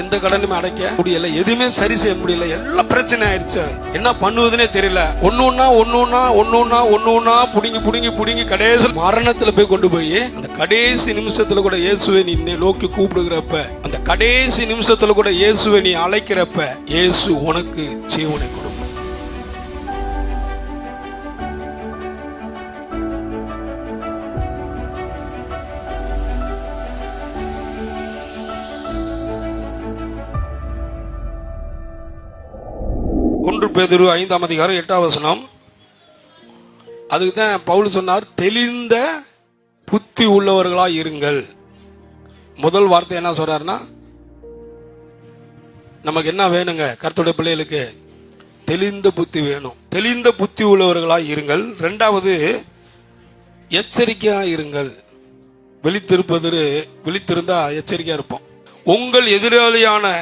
எந்த கடனுமே அடைக்க முடியல எதுவுமே சரி செய்ய முடியல எல்லாம் பிரச்சனை ஆயிடுச்சு. என்ன பண்ணுவதுனே தெரியல. ஒன்னு ஒன்னா ஒன்னு ஒன்னா ஒன்னு ஒன்னா ஒன்னு ஒன்னா புடுங்கி புடுங்கி புடுங்கி கடைசி மரணத்துல போய் கொண்டு போய் அந்த கடைசி நிமிஷத்துல கூட இயேசுவை நீ நோக்கி கூப்பிடுகிறப்ப அந்த கடைசி நிமிஷத்துல கூட இயேசுவை நீ அழைக்கிறப்ப இயேசு உனக்கு ஜீவனை கொடுக்கும் ஒன்று பேதரு ஐந்தாம் அதிகாரம் எட்டாம் வசனம். அதுக்கு தான் பவுல் சொன்னார் தெளிந்த புத்தி உள்ளவர்களா இருங்கள். முதல் வார்த்தை என்ன சொல்றாருன்னா நமக்கு என்ன வேணுங்க? கருத்துடைய பிள்ளைகளுக்கு தெளிந்த புத்தி வேணும். தெளிந்த புத்தி உள்ளவர்களா இருங்கள். ரெண்டாவது எச்சரிக்கையா இருங்கள். விழித்திருப்பது விழித்திருந்தா எச்சரிக்கையா இருப்போம். உங்கள் எதிராளியான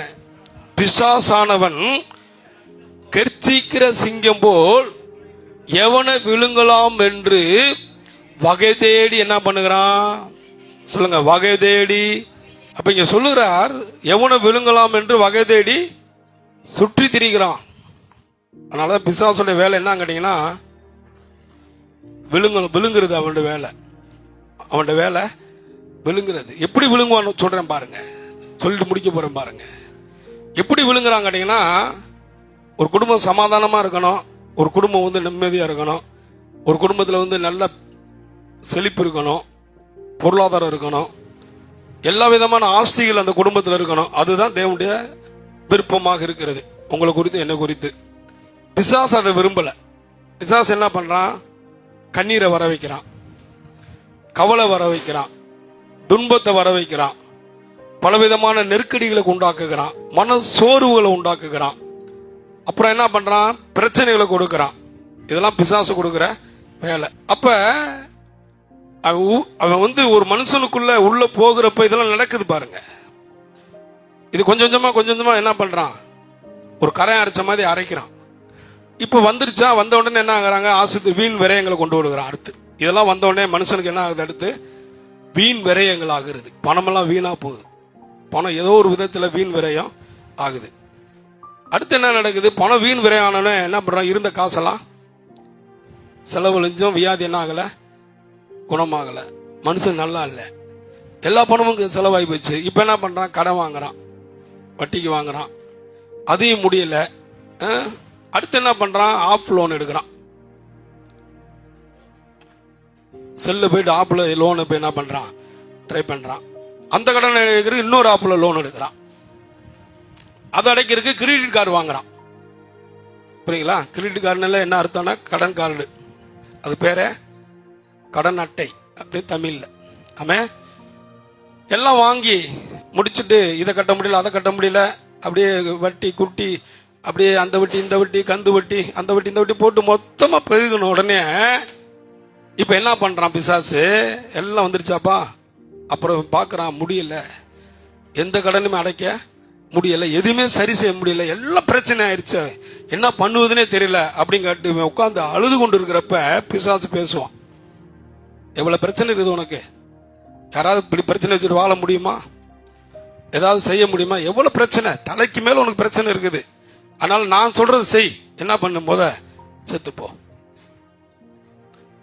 பிசாசானவன் கெர்ச்சிக்கிற சிங்கம் போல் எவனை விழுங்கலாம் என்று வகை தேடி என்ன பண்ணுகிறான்? சொல்லுங்க வகை தேடி. அப்ப இங்க சொல்லுகிறார் எவனை விழுங்கலாம் என்று வகை தேடி சுற்றி திரிகிறான். அதனாலதான் பிசாசுடைய வேலை என்ன கேட்டீங்கன்னா விழுங்க விழுங்குறது அவனுடைய வேலை. அவனுடைய வேலை விழுங்குறது. எப்படி விழுங்குவான்னு சொல்றேன் பாருங்க. சொல்லிட்டு முடிக்க போறேன் பாருங்க. எப்படி விழுங்குறான் கேட்டீங்கன்னா ஒரு குடும்பம் சமாதானமாக இருக்கணும். ஒரு குடும்பம் வந்து நிம்மதியாக இருக்கணும். ஒரு குடும்பத்தில் வந்து நல்ல செழிப்பு இருக்கணும். பொருளாதாரம் இருக்கணும். எல்லா விதமான ஆஸ்திகள் அந்த குடும்பத்தில் இருக்கணும். அதுதான் தேவனுடைய விருப்பமாக இருக்கிறது. உங்களை குறித்து என்னை குறித்து. பிசாஸ் அதை விரும்பலை. பிசாஸ் என்ன பண்ணுறான் கண்ணீரை வர வைக்கிறான். கவலை வர வைக்கிறான். துன்பத்தை வர வைக்கிறான். பலவிதமான நெருக்கடிகளை உண்டாக்குகிறான். மன சோர்வுகளை உண்டாக்குகிறான். அப்புறம் என்ன பண்றான்? பிரச்சனைகளை கொடுக்கறான். இதெல்லாம் பிசாசு கொடுக்குற வேலை. அப்ப அவன் உ- அவன் வந்து ஒரு மனுஷனுக்குள்ள உள்ள போகிறப்ப இதெல்லாம் நடக்குது பாருங்க. இது கொஞ்சம் கொஞ்சமா கொஞ்சம் கொஞ்சமா என்ன பண்றான்? ஒரு கரை அரைச்ச மாதிரி அரைக்கிறான். இப்ப வந்துருச்சா? வந்த உடனே என்ன ஆகுறாங்க? ஆசித்து வீண் விரயங்களை கொண்டு வருகிறான் அடுத்து. இதெல்லாம் வந்த உடனே மனுஷனுக்கு என்ன ஆகுது அடுத்து? வீண் விரயங்கள் ஆகுறது. பணமெல்லாம் வீணா போகுது. பணம் ஏதோ ஒரு விதத்துல வீண் விரயம் ஆகுது. அடுத்து என்ன நடக்குது? பணம் வீண் விரையானோன்னு என்ன பண்ணுறான் இருந்த காசெல்லாம் செலவழிஞ்சும் வியாதி என்ன ஆகலை? குணமாகலை. மனுஷன் நல்லா இல்லை. எல்லா பணமும் செலவாகி போச்சு. இப்போ என்ன பண்ணுறான் கடன் வாங்குறான். வட்டிக்கு வாங்குறான். அதையும் முடியல. அடுத்து என்ன பண்ணுறான் ஆஃப் லோன் எடுக்கிறான். செல்லு போயிட்டு ஆப்பில் லோனு போய் என்ன பண்ணுறான் ட்ரை பண்ணுறான் அந்த கடன் எடுக்கிறது இன்னொரு ஆப்பில் லோன் எடுக்கிறான். அதை அடைக்கிறதுக்கு கிரெடிட் கார்டு வாங்குறான். புரியுங்களா? கிரெடிட் கார்டுனால என்ன அர்த்தம்னா கடன் கார்டு அது பேரே கடன் அட்டை அப்படின்னு தமிழில். ஆமே? எல்லாம் வாங்கி முடிச்சுட்டு இதை கட்ட முடியல அதை கட்ட முடியல அப்படியே வட்டி குட்டி அப்படியே அந்த வட்டி இந்த வட்டி கந்து வட்டி அந்த வட்டி இந்த வட்டி போட்டு மொத்தமாக பெருகின உடனே இப்போ என்ன பண்ணுறான் பிசாசு? எல்லாம் வந்துருச்சாப்பா? அப்புறம் பார்க்குறான் முடியல. எந்த கடனுமே அடைக்க முடியல எதுவுமே சரி செய்ய முடியல எல்லாம் பிரச்சனை ஆயிடுச்சு. என்ன பண்ணுவதுனே தெரியல. அப்படிங்காட்டு உட்காந்து அழுது கொண்டு இருக்கிறப்ப பிசாசு பேசுவான். எவ்வளவு பிரச்சனை இருக்குது உனக்கு? யாராவது இப்படி பிரச்சனை வச்சுட்டு வாழ முடியுமா? ஏதாவது செய்ய முடியுமா? எவ்வளவு பிரச்சனை? தலைக்கு மேல உனக்கு பிரச்சனை இருக்குது. அதனால நான் சொல்றது செய். என்ன பண்ணும் போத? செத்துப்போ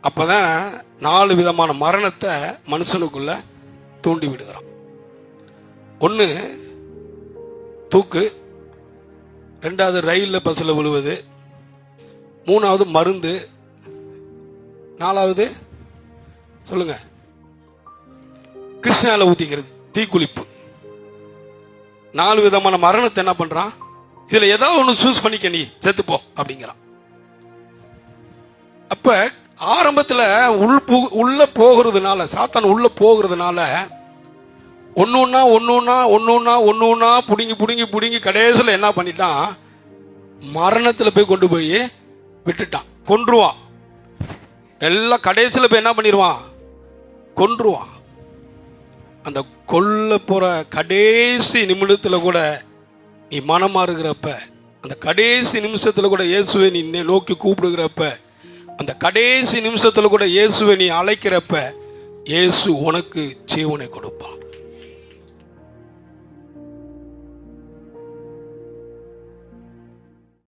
அப்பதான் நாலு விதமான மரணத்தை மனுஷனுக்குள்ள தூண்டி விடுகிறான். ஒன்று தூக்கு ரெண்டாவது ரயிலில் பஸ்ஸில் விழுவது மூணாவது மருந்து நாலாவது சொல்லுங்க. கிருஷ்ணால ஊத்திக்கிறது தீக்குளிப்பு. நாலு விதமான மரணத்தை என்ன பண்றான்? இதுல ஏதாவது ஒன்று சூஸ் பண்ணிக்க நீ செத்துப்போ அப்படிங்கிறான். அப்ப ஆரம்பத்தில் உள் பு- உள்ள போகிறதுனால சாத்தான் உள்ள போகிறதுனால ஒன்று ஒன்றா ஒன்று ஒன்றா ஒன்று ஒன்றா ஒன்று ஒன்றா பிடுங்கி பிடுங்கி பிடுங்கி கடைசியில் என்ன பண்ணிட்டான் மரணத்தில் போய் கொண்டு போய் விட்டுட்டான் கொன்றுவான் எல்லாம் கடைசியில் போய் என்ன பண்ணிடுவான் கொன்றுவான் அந்த கொல்ல போகிற கடைசி நிமிடத்தில் கூட நீ மனமாறுகிறப்ப அந்த கடைசி நிமிஷத்தில் கூட இயேசுவை நீ நோக்கி கூப்பிடுகிறப்ப அந்த கடைசி நிமிஷத்தில் கூட இயேசுவை நீ அழைக்கிறப்ப இயேசு உனக்கு ஜீவனை கொடுப்பான்.